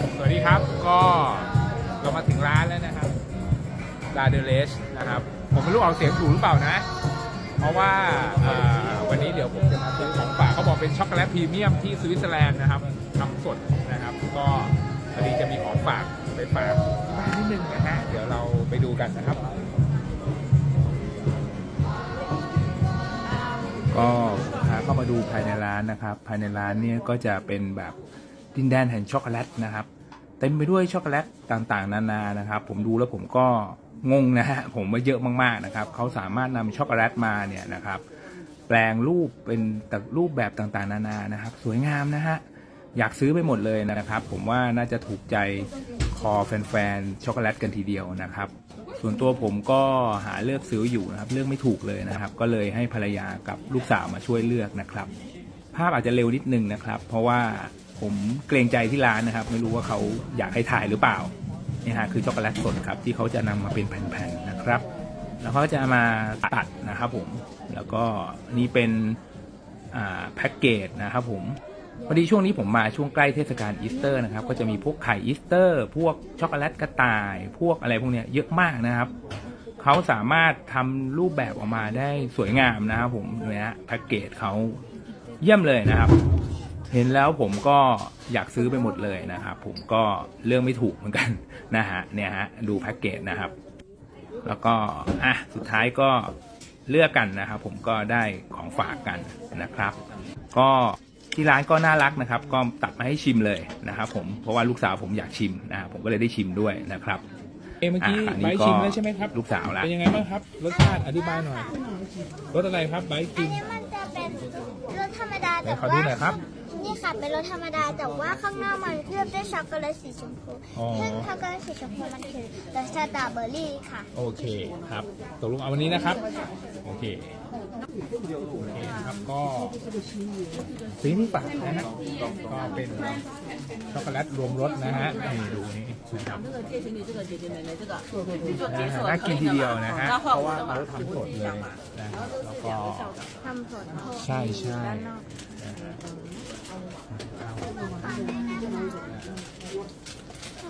สวัสดีครับก็เรามาถึงร้านแล้วนะครับลาเดเลสนะครับ ผมไม่รู้ออกเสียงถูกหรือเปล่านะ เพราะว่าวันนี้เดี๋ยวผมจะมาซื้อของฝากเขาบอกเป็นช็อกโกแลตพรีเมียมที่สวิตเซอร์แลนด์นะครับทำสดนะครับ ก็พอดีจะมีของฝากไปฝากบ้านนิดนึงนะฮะเดี๋ยวเราไปดูกันนะครับ ก็พาเข้ามาดูภายในร้านนะครับ ภายในร้านเนี่ยก็จะเป็นแบบ ดินแดนแห่งช็อกโกแลตนะครับ เต็มไปด้วยช็อกโกแลตต่างๆ นานานะครับ ผมดูแล้วผมก็งงนะฮะผมว่าเยอะมากๆนะครับเขาสามารถนำช็อกโกแลตมาเนี่ยนะครับ แปลงรูปเป็นแต่รูปแบบต่างๆ นานานะครับ สวยงามนะฮะอยากซื้อไปหมดเลยนะครับ ผมว่าน่าจะถูกใจคอแฟนๆช็อกโกแลตกันทีเดียวนะครับ ส่วนตัวผมก็หาเลือกซื้ออยู่นะครับ เลือกไม่ถูกเลยนะครับ ก็เลยให้ภรรยากับลูกสาวมาช่วยเลือกนะครับ ภาพอาจจะเร็วนิดนึงนะครับ เพราะว่า ผมเกรงใจที่ร้านนะครับ ไม่รู้ว่าเขาอยากให้ถ่ายหรือเปล่านี่ฮะคือช็อกโกแลตสดครับที่เขาจะนำมาเป็นแผ่นๆนะครับ แล้วเขาจะมาตัดนะครับผมแล้วก็นี่เป็นแพ็กเกจนะครับผมพอดีช่วงนี้ผมมาช่วงใกล้เทศกาลอีสเตอร์นะครับ ก็จะมีพวกไข่อีสเตอร์ พวกช็อกโกแลตกระต่าย พวกอะไรพวกเนี้ยเยอะมากนะครับเขาสามารถทำรูปแบบออกมาได้สวยงามนะครับผมเนี่ยฮะแพ็กเกจเขาเยี่ยมเลยนะครับ เห็นแล้วผมก็อยากซื้อไปหมดเลยนะครับ ผมก็เลือกไม่ถูกเหมือนกันนะฮะเนี่ยฮะดูแพ็กเกจนะครับ แล้วก็อะสุดท้ายก็เลือกกันนะครับ ผมก็ได้ของฝากกันนะครับ ก็ที่ร้านก็น่ารักนะครับ ก็ตัดมาให้ชิมเลยนะครับผมเพราะว่าลูกสาวผมอยากชิมนะครับผมก็เลยได้ชิมด้วยนะครับเอะเมื่อกี้อะอันนี้ไบร์ทก็ชิมแล้วใช่ไหมครับลูกสาวละเป็นยังไงบ้างครับรสชาติอธิบายหน่อยรสอะไรครับไบร์ทอักินนนี้มันจะเป็นรสธรรมดาแต่ไหนขอดูว่าห น่อยครับนี่ค่ะเป็นรสธรรมดาแต่ว่าข้างนอกมันเคลือบด้วยช็อกโกแลตสีชมพูอ๋อ ซึ่งช็อกโกแลตสีชมพูมันคือรสสตรอเบอร์รี่ค่ะ โอเคครับตกลงเอาวันนี้นะครับ โอเคโอเคครับก็สีนี่ปากนะฮะก็เป็น ช็อกโกแลตรวมรสนะฮะนี่ดูนี่นะครับ 这个借请你这个姐姐妹妹这个，你就给 นะ 手 ฮะน่ากินทีเดียวนะฮะ 然 เพ 后 ราะว่า 我 เขา 的 ทำสดเลยนะแล้วก็ ทำสดโท ใช่ใช่ ด้านนอก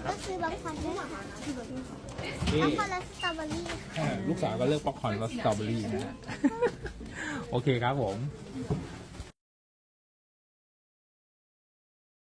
ก็ซื้อบางคนด้วยค่ะ นี่ บางคนรสสตรอเบอร์รี่ค่ะ เออลูกสาวก็เลือกป๊อปคอร์นรสสตรอเบอรี่นะฮะ โอเคครับผม